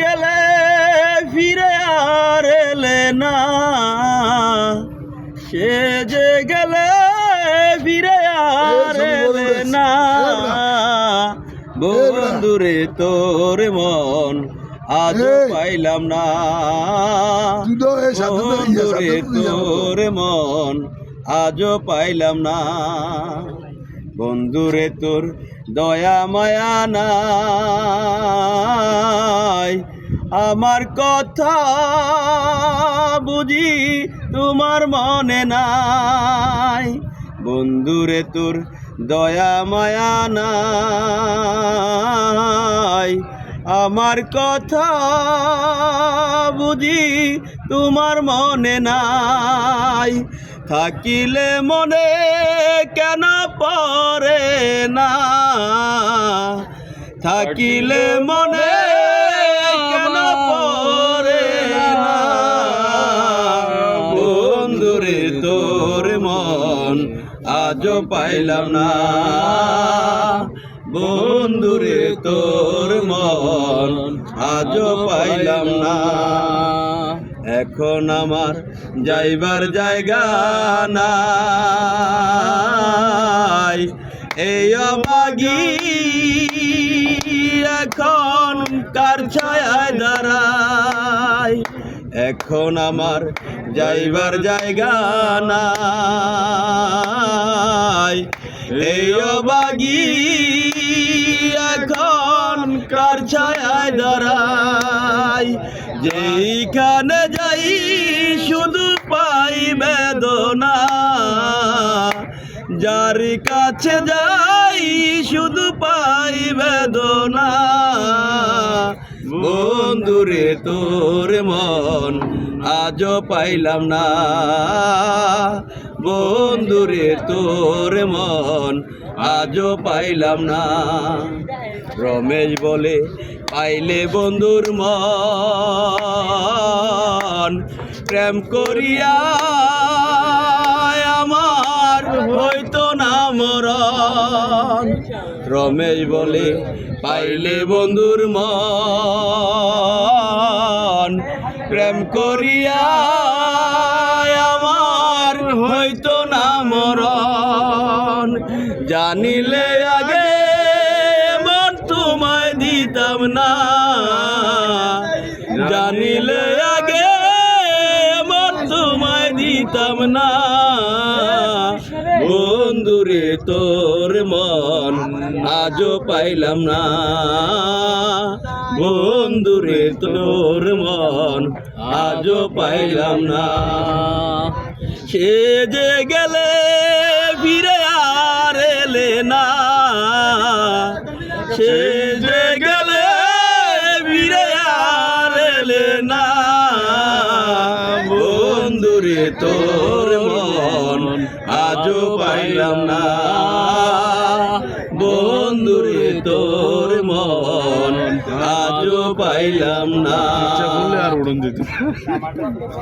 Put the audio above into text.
গেলে ফিরে আর এলে না। সে যে গেলে ফিরে আর এলে না। বন্ধুরে তোর মন আজ পাইলাম না। বন্ধুরে। তোর মন আজও পাইলাম না। বন্ধুরে তোর দয়া মায়া নাই। আমার কথা বুঝি তোমার মনে নাই। বন্ধুরে তোর দয়া মায়া নাই। আমার কথা বুঝি তোমার মনে নাই। থাকিলে মনে কেন পরে না? থাকিলে মনে কেন পরে না? বন্ধুরে তোর মন আজও পাইলাম না। বন্ধুরে তোর মন আজও পাইলাম না। এখন আমার যাইবার জায়গা নাই। এই অবাগি এখন কার ছায় দাঁড়ায়? এখন আমার যাইবার জায়গা নাই। এই অবাগি এখন কার ছায় দাঁড়ায়? যেইখানে যাই শুধু পাই বেদনা। যার কাছে যাই শুধু পাই বেদনা। বন্ধুরে তোর মন আজও পাইলাম না। বন্ধুরে তোর মন আজও পাইলাম না। রমেশ বলে, পাইলে বন্ধুর মন প্রেম করিয়া আমার হয়তো না মরণ। রমেশ বলে, পাইলে বন্ধুর মন প্রেম করিয়া আমার হয়তো না মরণ। জানিলে দিতাম না। বন্ধুরে, তোর মন আজও পাইলাম না। বন্ধুরে, তোর মন আজও পাইলাম না। সে যে গেলে ফিরে আর এলে না। সে তোর মন আজও পাইলাম না। বন্ধুরে তোর মন আজও পাইলাম না।